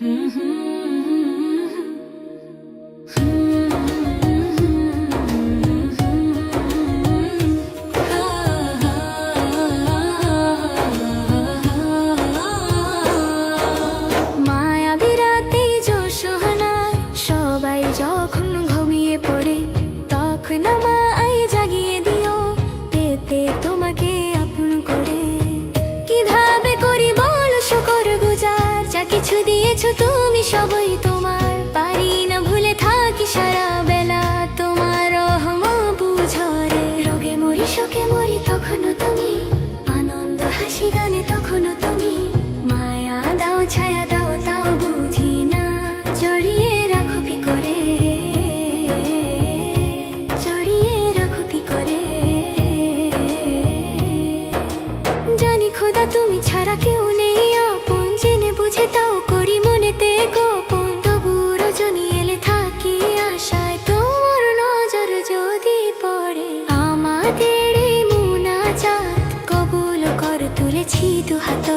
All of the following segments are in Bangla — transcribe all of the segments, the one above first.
মায়া দিয়েছ তুমি সবই তোমার। পারি না ভুলে থাকি সারা বেলা তোমার। বুঝরে। রোগে মরি, শোকে মরি, তখনও তুমি। আনন্দ, হাসি, গানে তখনও তুমি। মায়া দাও, ছায়া দাও, তাও বুঝি না। জড়িয়ে রাখো কি করে? জড়িয়ে রাখো কি করে? জানি খোদা, তুমি ছাড়া কেউ এই মুনাজাত কবুল কর, তুলেছি দু হাত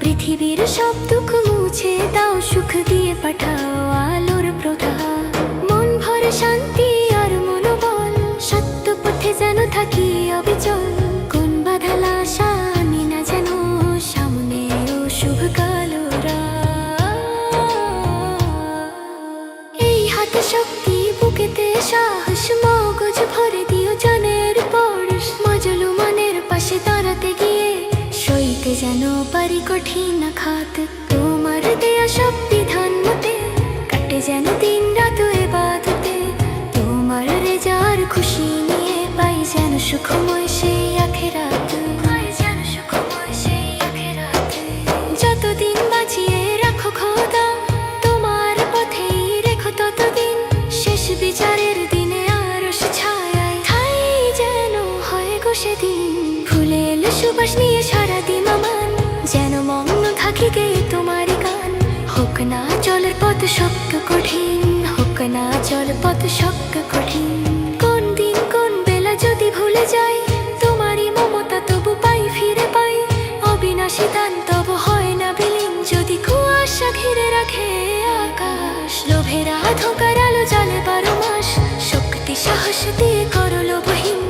পৃথিবীর সব দুঃখ মুছে দাও, সুখ দিয়ে পাঠাও আলোর প্রভাত মন ভরে শান্তি আর মনোবল, সত্য পথে যেন থাকি অবিচল। কোন বাধালা শানি না যেন সামনে ও কালোরা এই হাতে শক্তি যেন পারি কঠিন খাত তোমার দেয়া সব বিধান মতে কাটে যেন দিন রাত এবাদতে তোমার রেজার খুশি নিয়ে পাই যেন সুখময় সেই আখেরাত। যতদিন বাঁচিয়ে রাখো তোমার পথেই রেখো ততদিন। শেষ বিচারের দিনে যেন হয় সুবাস নিয়ে সারা দিন আমার যেন মগ্ন থাকি গে তোমার গান। হোক না জলের পথ শক্ত কঠিন, হোক না জল পথ শক্ত কঠিন। কোন দিন কোন বেলা যদি ভুলে যাই, তোমারই মমতা তবু পাই, ফিরে পাই। অবিনাশী দান তবু হয় না বিলীন, যদি কুয়াশা ঘিরে রাখে আকাশ। লোভের আধকার আলো জালে বারো মাস, শক্তি সাহস দিয়ে করল বহিন